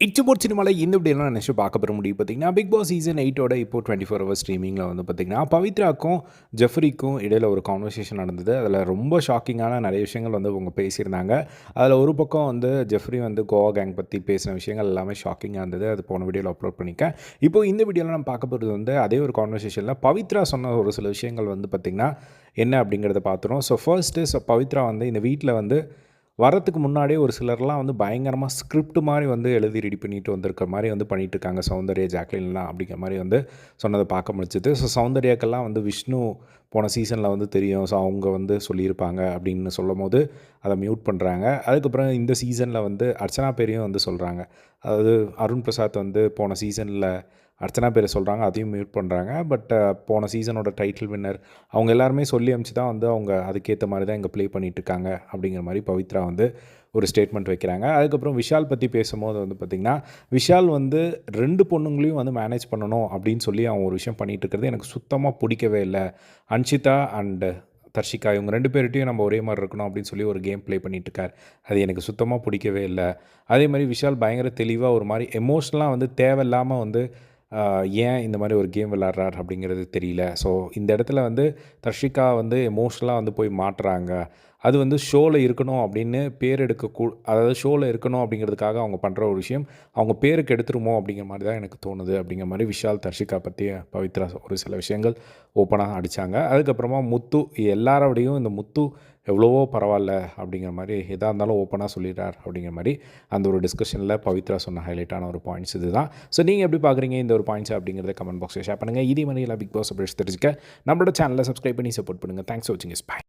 இச்சபோர்ட் சினிமாவில் இந்த இப்படியெல்லாம் நினச்சி பார்க்க பெற முடியும். பார்த்தீங்கன்னா பிக் பாஸ் சீசன் எயிட்டோட இப்போ டுவெண்ட்டி ஃபோர் ஹவர் ஸ்ட்ரீமிங்கில் வந்து பார்த்தீங்கன்னா பவித்ராக்கும் ஜெஃப்ரிக்கும் இடையில் ஒரு கான்வர்சேஷன் நடந்தது. அதில் ரொம்ப ஷாக்கிங்கான நிறைய விஷயங்கள் வந்து அவங்க பேசியிருந்தாங்க. அதில் ஒரு பக்கம் வந்து ஜெஃப்ரி வந்து கோவா கேங் பற்றி பேசின விஷயங்கள் எல்லாமே ஷாக்கிங்காக இருந்தது. அது போன வீடியோவில் அப்லோட் பண்ணிக்கேன் இப்போ இந்த வீடியோவில் நம்ம பார்க்க போகிறது வந்து அதே ஒரு கான்வர்சேஷனில் பவித்ரா சொன்ன ஒரு சில விஷயங்கள் வந்து பார்த்திங்கன்னா என்ன அப்படிங்கிறத பார்த்துரும் ஸோ ஃபர்ஸ்ட்டு ஸோ பவித்ரா வந்து இந்த வீட்டில் வந்து வரத்துக்கு முன்னாடியே ஒரு சிலர்லாம் வந்து பயங்கரமாக ஸ்கிரிப்ட் மாதிரி வந்து எழுதி ரெடி பண்ணிட்டு வந்திருக்க மாதிரி வந்து பண்ணிட்டு இருக்காங்க சௌந்தர்யா ஜாக்லின்லாம் அப்படிங்கிற மாதிரி வந்து சொன்னதை பார்க்க முடிச்சது ஸோ சௌந்தர்யாக்கெல்லாம் வந்து விஷ்ணு போன சீசனில் வந்து தெரியும். ஸோ அவங்க வந்து சொல்லியிருப்பாங்க அப்படின்னு சொல்லும் போது அதை மியூட் பண்ணுறாங்க அதுக்கப்புறம் இந்த சீசனில் வந்து அர்ச்சனா பேரையும் வந்து சொல்கிறாங்க அதாவது அருண் பிரசாத் வந்து போன சீசனில் அர்ச்சனா பேரை சொல்கிறாங்க அதையும் மியூட் பண்ணுறாங்க பட் போன சீசனோட டைட்டில் வின்னர் அவங்க எல்லாருமே சொல்லி அமிச்சு தான் வந்து அவங்க அதுக்கேற்ற மாதிரி தான் இங்கே ப்ளே பண்ணிகிட்ருக்காங்க அப்படிங்கிற மாதிரி பவித்ரா வந்து ஒரு ஸ்டேட்மெண்ட் வைக்கிறாங்க. அதுக்கப்புறம் விஷால் பற்றி பேசும்போது வந்து பார்த்திங்கன்னா விஷால் வந்து ரெண்டு பொண்ணுங்களையும் வந்து மேனேஜ் பண்ணணும் அப்படின்னு சொல்லி அவன் ஒரு விஷயம் பண்ணிகிட்டு இருக்கிறது எனக்கு சுத்தமாக பிடிக்கவே இல்லை. அன்ஷிதா அண்டு தர்ஷிகா இவங்க ரெண்டு பேர்கிட்டையும் நம்ம ஒரே மாதிரி இருக்கணும் அப்படின்னு சொல்லி ஒரு கேம் ப்ளே பண்ணிட்டு இருக்கார். அது எனக்கு சுத்தமாக பிடிக்கவே இல்லை. அதே மாதிரி விஷால் பயங்கர தெளிவாக ஒரு மாதிரி எமோஷ்னலாக வந்து தேவையில்லாமல் வந்து ஏன் இந்த மாதிரி ஒரு கேம் விளாட்றார் அப்படிங்கிறது தெரியல. ஸோ இந்த இடத்துல வந்து தர்ஷிகா வந்து எமோஷ்னலாக வந்து போய் மாட்டுறாங்க. அது வந்து ஷோவில் இருக்கணும் அப்படின்னு பேர் எடுக்க கூ அதாவது ஷோவில் இருக்கணும் அப்படிங்கிறதுக்காக அவங்க பண்ணுற ஒரு விஷயம். அவங்க பேருக்கு எடுத்துருமோ அப்படிங்கிற மாதிரி தான் எனக்கு தோணுது. அப்படிங்கிற மாதிரி விஷால் தர்ஷிகா பற்றி பவித்ரா ஒரு சில விஷயங்கள் ஓப்பனாக அடித்தாங்க அதுக்கப்புறமா முத்து எல்லாரோடையும் இந்த முத்து எவ்வளவோ பரவாயில்ல அப்படிங்கிற மாதிரி எதாக இருந்தாலும் ஓப்பனாக சொல்லிடுறார் அப்படிங்கிற மாதிரி அந்த ஒரு டிஸ்கஷனில் பவித்ரா சொன்ன ஹைலைட்டான ஒரு பாயிண்ட்ஸ் இதுதான். ஸோ நீங்கள் எப்படி பார்க்குறீங்க இந்த ஒரு பாயிண்ட்ஸ் அப்படிங்கிறத கமெண்ட் பாக்ஸில் ஷேர் பண்ணுங்கள் இதே மாதிரி எல்லாம் பிக் பாஸ் அப்டேட்ஸ் தெரிஞ்சுக்க நம்மளோட சேனலை சப்ஸ்கிரைப் பண்ணி சப்போர்ட் பண்ணுங்கள் தேங்க்ஸ் வாட்சிங் இஸ் பை